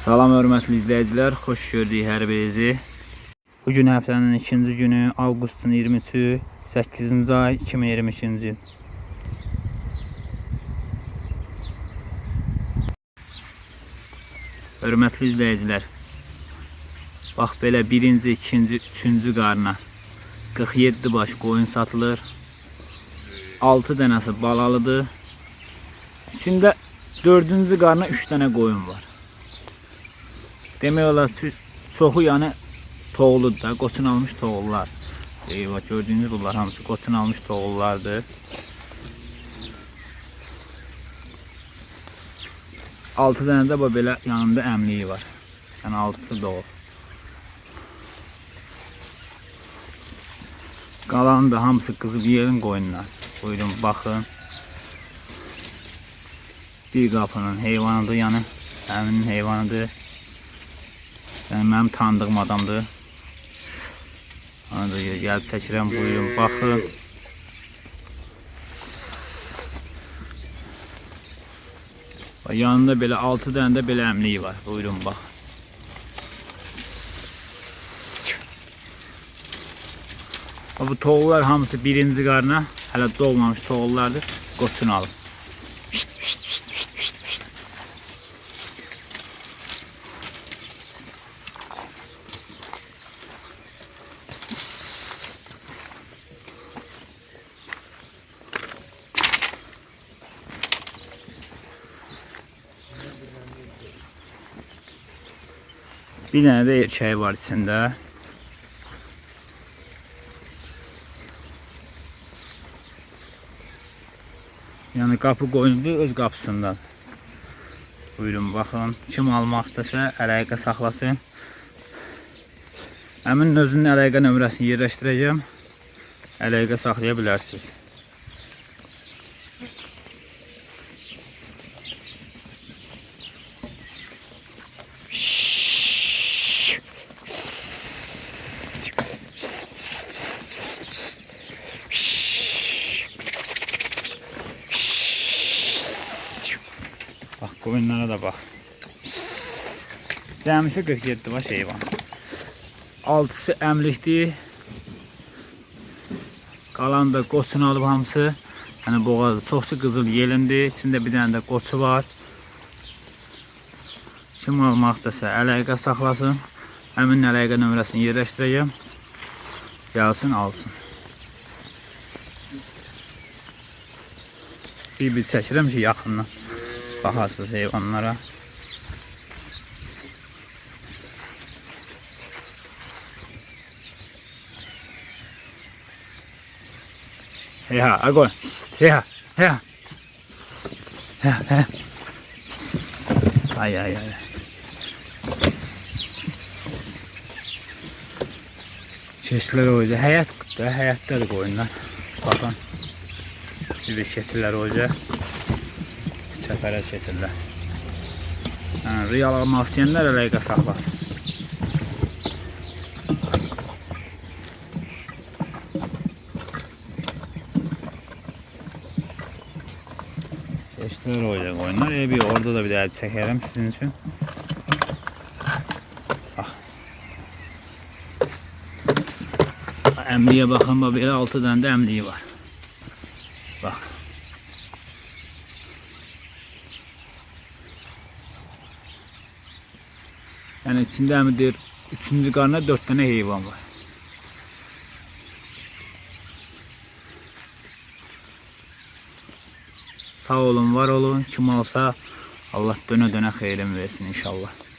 Salam hörmətli izləyicilər, xoş gördük hər birinizi. Bu gün həftənin günü, avqustun 23-ü, 8-ci ay 2022-ci il. Hörmətli izləyicilər, bax belə birinci, ikinci, üçüncü qarına 47 baş qoyun satılır. 6 dənəsi balalıdır. İçində dördüncü qarına 3 dənə qoyun var. Demək olar ki, çoxu yəni toğludur da, qoçun almış toğullar. Eyvah, gördüyünüz bunlar hamısı qoçun almış toğullardır. Altı dənə də belə yanında əmliyi var. Yəni altısı doğur. Qalan da hamısı qızıl yerin qoyunlar. Buyurun baxın. Bir qapının heyvanıdır, yəni əminin heyvanıdır. Yəni mənim tanıdığım adamdır. Onu da gəlib çəkirəm, buyurun baxın. Bax, Yanında belə 6 dənə də belə əmliyi var. Buyurun bax. Bu toğullar hamısı birinci qarına hələ doğmamış toğullardır. Qoçunu alın. Bir dənə də erkəyi var içində. Yəni qapı qoyuldu öz qapısından. Buyurun baxın. Kim almaq istəsə əlaqə saxlasın. Həmin özünün əlaqə nömrəsini yerləşdirəcəm. Əlaqə saxlaya bilərsiniz. Koyunlara da bak. Cəmisi 47 baş heyvan. Altısı əmlikdir. Qalan da qoçunu alıb hamısı. Yəni boğazı çoxsu qızıl yelindir. İçində bir dənə də qoçu var. Kim almaq istəsə əlaqə saxlasın. Həmin əlaqə nömrəsini yerləşdirəcəm. Gəlsin alsın. Bir-bir çəkirəm ki yaxından baxasız heyvanlara. Ja, agora. Ja, ja. Ja, ja. Ay, ay, ay. Keçilər hoca həyat da həyatdadır qoyunlar. Baxın. Bir keçilər hoca. Səfərə keçirlər. Hə, real almaq istəyənlər əlaqə saxlasın. Keçilər hoca qoyunlar. E, bir orada da bir daha çəkərəm sizin üçün. Bax. Əmliyə baxın, bax belə 6 dənə də əmliyi var. Yəni içində əmi deyir, üçüncü qarına dörd dənə heyvan var. Sağ olun, var olun. Kim alsa Allah dönə dönə xeyrin versin inşallah.